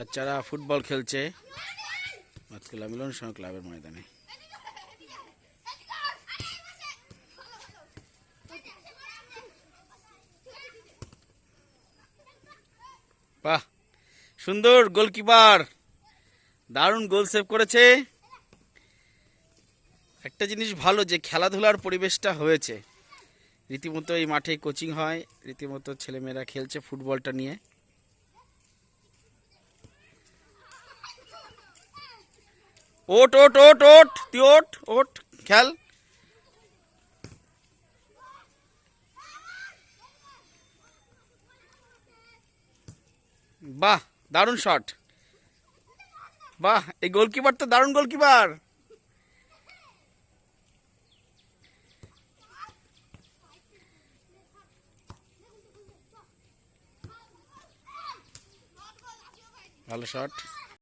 বাচ্চারা ফুটবল খেলছে মিলন সংঘ ক্লাবের ময়দানে। বাহ, সুন্দর গোলকিপার। দারুণ গোল সেভ করেছে। একটা জিনিস ভালো যে খেলাধুলার পরিবেশটা হয়েছে। রীতিমতো এই মাঠে কোচিং হয়, রীতিমতো ছেলেমেয়েরা খেলছে ফুটবলটা নিয়ে। ওট ওট ওট ওট, তুই ওট ওট, খেল। বাহ, দারুণ শট বাহ, এই গোলকিপার তো দারুণ গোলকিপার ভালো শট